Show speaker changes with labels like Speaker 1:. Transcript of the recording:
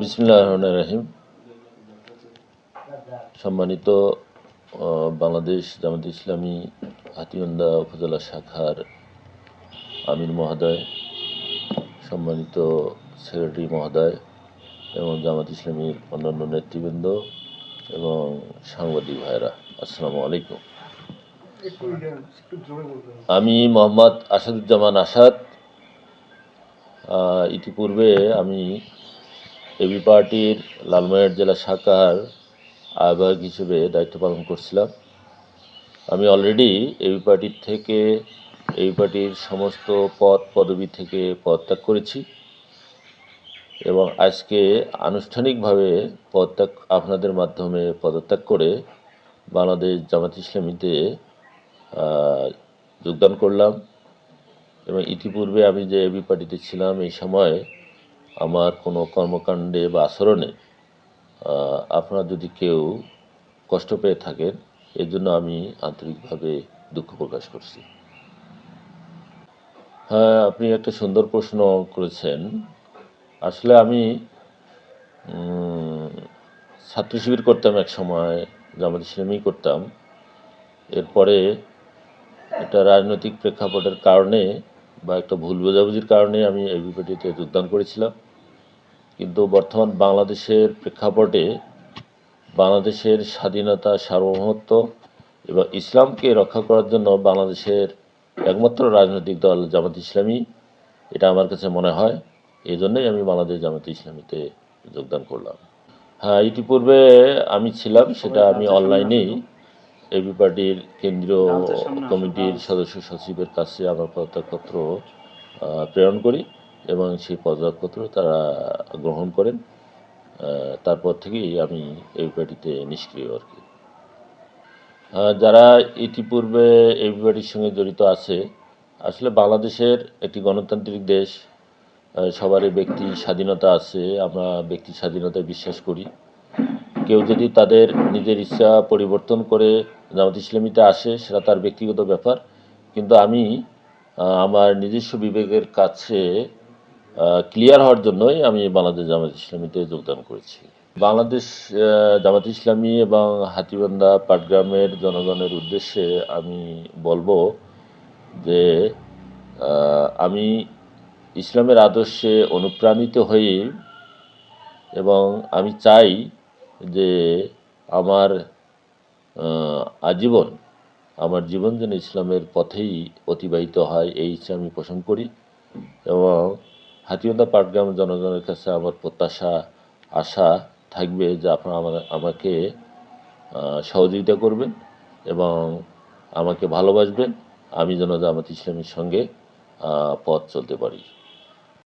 Speaker 1: বিসমুল্লাহ রহমান রাহিম। সম্মানিত বাংলাদেশ জামাত ইসলামী হাতিগন্ধা উপজেলা শাখার আমির মহোদয়, সম্মানিত সেক্রেটারি মহোদয় এবং জামাত ইসলামীর অন্যান্য নেতৃবৃন্দ এবং সাংবাদিক ভাইরা আসসালামু আলাইকুম। আমি মোহাম্মদ আসাদুজ্জামান আসাদ। ইতিপূর্বে আমি এবি পার্টির লালমোহর জেলা শাখার আহ্বায়ক হিসেবে দায়িত্ব পালন করছিলাম। আমি অলরেডি এবি পার্টির থেকে, এবি পার্টির সমস্ত পদ, পদবি থেকে পদত্যাগ করেছি এবং আজকে আনুষ্ঠানিকভাবে পদত্যাগ আপনাদের মাধ্যমে পদত্যাগ করে বাংলাদেশ জামাত ইসলামীতে যোগদান করলাম এবং ইতিপূর্বে আমি যে এবি পার্টিতে ছিলাম এই সময় আমার কোনো কর্মকাণ্ডে বা আচরণে আপনারা যদি কেউ কষ্ট পেয়ে থাকেন, এর জন্য আমি আন্তরিকভাবে দুঃখ প্রকাশ করছি। হ্যাঁ আপনি একটা সুন্দর প্রশ্ন করেছেন। আসলে আমি ছাত্র শিবির করতাম এক সময়, জামাত ইসলামী করতাম। এরপরে একটা রাজনৈতিক প্রেক্ষাপটের কারণে বা একটা ভুল বোঝাবুঝির কারণে আমি এবি পার্টিতে যোগদান করেছিলাম। কিন্তু বর্তমান বাংলাদেশের প্রেক্ষাপটে বাংলাদেশের স্বাধীনতা সার্বভৌমত্ব এবং ইসলামকে রক্ষা করার জন্য বাংলাদেশের একমাত্র রাজনৈতিক দল জামাত ইসলামী এটা আমার কাছে মনে হয়। এই জন্যই আমি বাংলাদেশ জামাত ইসলামীতে যোগদান করলাম। হ্যাঁ ইতিপূর্বে আমি ছিলাম সেটা আমি অনলাইনেই এবি পার্টির কেন্দ্রীয় কমিটির সদস্য সচিবের কাছে আমরা পদত্যাগপত্র প্রেরণ করি এবং সেই পদত্যাগপত্র তারা গ্রহণ করেন। তারপর থেকেই আমি এবি পার্টিতে নিষ্ক্রিয় আর কি। যারা ইতিপূর্বে এবি পার্টির সঙ্গে জড়িত আছে আসলে বাংলাদেশের একটি গণতান্ত্রিক দেশ সবারই ব্যক্তি স্বাধীনতা আছে আমরা ব্যক্তি স্বাধীনতায় বিশ্বাস করি। কেউ যদি তাদের নিজের ইচ্ছা পরিবর্তন করে জামাত ইসলামীতে আসে, সেটা তার ব্যক্তিগত ব্যাপার। কিন্তু আমি আমার নিজস্ব বিবেকের কাছে ক্লিয়ার হওয়ার জন্যই আমি বাংলাদেশ জামাত ইসলামীতে যোগদান করেছি। বাংলাদেশ জামাত ইসলামী এবং হাতিবান্ধা পাটগ্রামের জনগণের উদ্দেশ্যে আমি বলব যে আমি ইসলামের আদর্শে অনুপ্রাণিত হয়ে এবং আমি চাই যে আমার আজীবন আমার জীবন যেন ইসলামের পথেই অতিবাহিত হয়, এই ইচ্ছা আমি পোষণ করি এবং হাতিবান্ধা পাটগ্রাম জনগণের কাছে আমার প্রত্যাশা, আশা থাকবে যে আপনারা আমার, আমাকে সহযোগিতা করবেন এবং আমাকে ভালোবাসবেন। আমি যেন জামাত ইসলামের সঙ্গে পথ চলতে পারি।